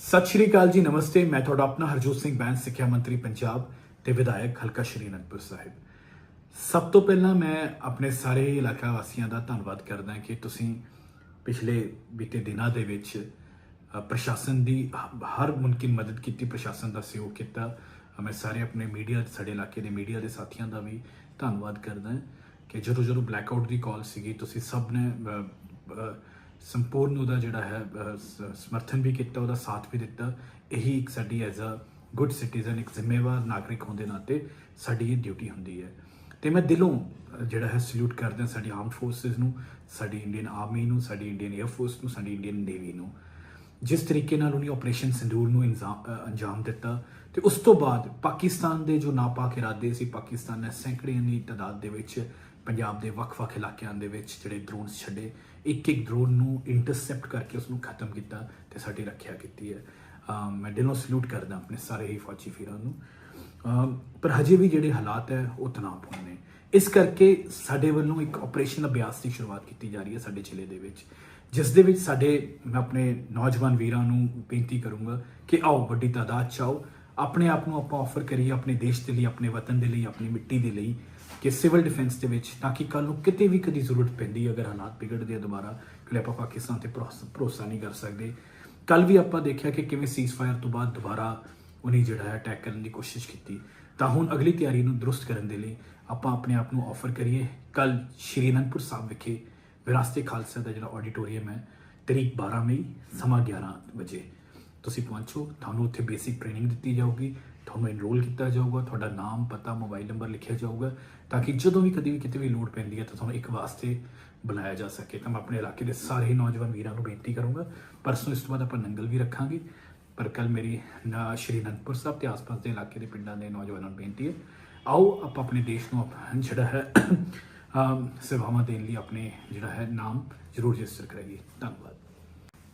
ਸਤਿ ਸ਼੍ਰੀ ਅਕਾਲ ਜੀ, ਨਮਸਤੇ। ਮੈਂ ਤੁਹਾਡਾ ਆਪਣਾ ਹਰਜੋਤ ਸਿੰਘ ਬੈਂਸ, ਸਿੱਖਿਆ ਮੰਤਰੀ ਪੰਜਾਬ ਤੇ ਵਿਧਾਇਕ ਹਲਕਾ ਸ਼੍ਰੀ ਅਨੰਦਪੁਰ ਸਾਹਿਬ। ਸਭ ਤੋਂ ਪਹਿਲਾਂ ਮੈਂ ਆਪਣੇ ਸਾਰੇ ਇਲਾਕਾ ਵਾਸੀਆਂ ਦਾ ਧੰਨਵਾਦ ਕਰਦਾ ਕਿ ਤੁਸੀਂ ਪਿਛਲੇ ਬੀਤੇ ਦਿਨਾਂ ਦੇ ਵਿੱਚ ਪ੍ਰਸ਼ਾਸਨ ਦੀ ਹਰ ਮੁਮਕਿਨ ਮਦਦ ਕੀਤੀ, ਪ੍ਰਸ਼ਾਸਨ ਦਾ ਸਹਿਯੋਗ ਕੀਤਾ। ਮੈਂ ਸਾਰੇ ਆਪਣੇ ਮੀਡੀਆ, ਸਾਡੇ ਇਲਾਕੇ ਦੇ ਮੀਡੀਆ ਦੇ ਸਾਥੀਆਂ ਦਾ ਵੀ ਧੰਨਵਾਦ ਕਰਦਾ ਕਿ ਜਦੋਂ ਜਦੋਂ ਬਲੈਕਆਊਟ ਦੀ ਕਾਲ ਸੀਗੀ, ਤੁਸੀਂ ਸਭ ਨੇ ਸੰਪੂਰਨ ਉਹਦਾ ਜਿਹੜਾ ਹੈ ਸਮਰਥਨ ਵੀ ਕੀਤਾ, ਉਹਦਾ ਸਾਥ ਵੀ ਦਿੱਤਾ। ਇਹੀ ਇੱਕ ਸਾਡੀ ਐਜ਼ ਅ ਗੁੱਡ ਸਿਟੀਜ਼ਨ ਇੱਕ ਜ਼ਿੰਮੇਵਾਰ ਨਾਗਰਿਕ ਹੋਣ ਦੇ ਨਾਤੇ ਸਾਡੀ ਇਹ ਡਿਊਟੀ ਹੁੰਦੀ ਹੈ। ਤੇ ਮੈਂ ਦਿਲੋਂ ਜਿਹੜਾ ਹੈ ਸਲੂਟ ਕਰਦਾ ਸਾਡੀ ਆਰਮਡ ਫੋਰਸਸ ਨੂੰ, ਸਾਡੀ ਇੰਡੀਅਨ ਆਰਮੀ ਨੂੰ, ਸਾਡੀ ਇੰਡੀਅਨ 에ਅਰ ਫੋਰਸ ਨੂੰ, ਸਾਡੀ ਇੰਡੀਅਨ ਨੇਵੀ ਨੂੰ। ਜਿਸ ਤਰੀਕੇ ਨਾਲ ਉਹਨੇ ਆਪਰੇਸ਼ਨ ਸਿੰਦੂਰ ਨੂੰ ਇੰਜ਼ਾ- ਅੰਜਾਮ ਦਿੱਤਾ। ਤੇ ਉਸ ਤੋਂ ਬਾਅਦ ਪਾਕਿਸਤਾਨ ਦੇ ਜੋ ਨਾਪਾਕ ਇਰਾਦੇ ਸੀ, ਪਾਕਿਸਤਾਨ ਨੇ ਸੈਂਕੜਿਆਂ ਦੀ ਤਾਦਾਦ ਦੇ ਵਿੱਚ ਪੰਜਾਬ ਦੇ ਵੱਖ-ਵੱਖ ਇਲਾਕਿਆਂ ਦੇ ਵਿੱਚ ਜਿਹੜੇ ਡਰੋਨਸ ਛੱਡੇ ਇੱਕ ਇੱਕ ਡਰੋਨ ਨੂੰ ਇੰਟਰਸੈਪਟ ਕਰਕੇ ਉਸ ਨੂੰ ਖਤਮ ਕੀਤਾ ਤੇ ਸਾਡੀ ਰੱਖਿਆ ਕੀਤੀ ਹੈ। ਮੈਂ ਦਿਲੋਂ ਸਲੂਟ ਕਰਦਾ ਆਪਣੇ ਸਾਰੇ ਹੀ ਫੌਜੀ ਵੀਰਾਂ ਨੂੰ। ਪਰ ਹਜੇ ਵੀ ਜਿਹੜੇ ਹਾਲਾਤ ਹੈ, ਉਹ ਤਣਾਅਪੂਰਨ ਨੇ। ਇਸ ਕਰਕੇ ਸਾਡੇ ਵੱਲੋਂ ਇੱਕ ਆਪਰੇਸ਼ਨ ਅਭਿਆਸ ਦੀ ਸ਼ੁਰੂਆਤ ਕੀਤੀ ਜਾ ਰਹੀ ਹੈ ਸਾਡੇ ਜ਼ਿਲ੍ਹੇ ਦੇ ਵਿੱਚ। ਜਿਸ ਦੇ ਵਿੱਚ ਸਾਡੇ, ਮੈਂ ਆਪਣੇ ਨੌਜਵਾਨ ਵੀਰਾਂ ਨੂੰ ਬੇਨਤੀ ਕਰੂੰਗਾ ਕਿ ਆਓ, ਵੱਡੀ ਤਾਦਾਦ ਚ ਆਓ। ਆਪਣੇ ਆਪ ਨੂੰ ਆਪਾਂ ਆਫਰ ਕਰੀਏ, ਆਪਣੇ ਦੇਸ਼ ਦੇ ਲਈ, ਆਪਣੇ ਵਤਨ ਦੇ ਲਈ, ਆਪਣੀ ਮਿੱਟੀ ਦੇ ਲਈ। ਕਿ ਸਿਵਲ ਡਿਫੈਂਸ ਦੇ ਵਿੱਚ ਤਾਂ ਕਿ ਕੱਲ ਨੂੰ ਕਿਤੇ ਵੀ ਕਦੀ ਜ਼ਰੂਰਤ ਪੈਂਦੀ ਹੈ, ਅਗਰ ਹਾਲਾਤ ਵਿਗੜਦੇ ਆ ਦੁਬਾਰਾ ਕਿ ਆਪਾਂ ਪਾਕਿਸਤਾਨ ਤੇ ਭਰੋਸਾ ਭਰੋਸਾ ਨਹੀਂ ਕਰ ਸਕਦੇ। ਕੱਲ ਵੀ ਆਪਾਂ ਦੇਖਿਆ ਕਿ ਕਿਵੇਂ ਸੀਜ਼ਫਾਇਰ ਤੋਂ ਬਾਅਦ ਦੁਬਾਰਾ ਉਹਨੇ ਜਿਹੜਾ ਹੈ ਅਟੈਕ ਕਰਨ ਦੀ ਕੋਸ਼ਿਸ਼ ਕੀਤੀ। ਤਾਂ ਹੁਣ ਅਗਲੀ ਤਿਆਰੀ ਨੂੰ ਦਰੁਸਤ ਕਰਨ ਦੇ ਲਈ ਆਪਾਂ ਆਪਣੇ ਆਪ ਨੂੰ ਆਫਰ ਕਰੀਏ ਕੱਲ ਸ਼੍ਰੀ ਅਨੰਦਪੁਰ ਸਾਹਿਬ ਵਿਖੇ ਵਿਰਾਸਤੇ ਖਾਲਸਾ ਦਾ ਜਿਹੜਾ ਆਡੀਟੋਰੀਅਮ ਹੈ ਤਰੀਕ 12 ਮਈ ਸਮਾਂ 11 ਵਜੇ। ਤੁਸੀਂ ਪਹੁੰਚੋ ਤੁਹਾਨੂੰ ਉੱਥੇ ਬੇਸਿਕ ਟ੍ਰੇਨਿੰਗ ਦਿੱਤੀ ਜਾਊਗੀ। ਤੁਹਾਨੂੰ ਐਨਰੋਲ ਕੀਤਾ ਜਾਊਗਾ, ਤੁਹਾਡਾ ਨਾਮ, ਪਤਾ ਮੋਬਾਈਲ ਨੰਬਰ ਲਿਖਿਆ ਜਾਊਗਾ, ਤਾਂ ਕਿ ਜਦੋਂ ਵੀ ਕਦੀ ਵੀ ਕਿਤੇ ਵੀ ਲੋੜ ਪੈਂਦੀ ਹੈ ਤਾਂ ਤੁਹਾਨੂੰ ਇੱਕ ਵਾਸਤੇ ਬੁਲਾਇਆ ਜਾ ਸਕੇ। ਤਾਂ ਮੈਂ ਆਪਣੇ ਇਲਾਕੇ ਦੇ ਸਾਰੇ ਨੌਜਵਾਨ ਵੀਰਾਂ ਨੂੰ ਬੇਨਤੀ ਕਰੂੰਗਾ, ਪਰਸੋਂ ਇਸ ਤੋਂ ਬਾਅਦ ਆਪਾਂ ਨੰਗਲ ਵੀ ਰੱਖਾਂਗੇ, ਪਰ ਕੱਲ ਮੇਰੀ ਨਾ ਸ਼੍ਰੀ ਅਨੰਦਪੁਰ ਸਾਹਿਬ ਤੇ ਆਸ-ਪਾਸ ਦੇ ਇਲਾਕੇ ਦੇ ਪਿੰਡਾਂ ਦੇ ਨੌਜਵਾਨਾਂ ਨੂੰ ਬੇਨਤੀ ਹੈ, ਆਓ ਆਪਾਂ ਆਪਣੇ ਦੇਸ਼ ਨੂੰ ਆਪਣਾ ਜਿਹੜਾ ਹੈ ਸੇਵਾਵਾਂ ਦੇਣ ਲਈ ਆਪਣੇ ਜਿਹੜਾ ਹੈ ਨਾਮ ਜ਼ਰੂਰ ਰਜਿਸਟਰ ਕਰਾਈਏ। ਧੰਨਵਾਦ।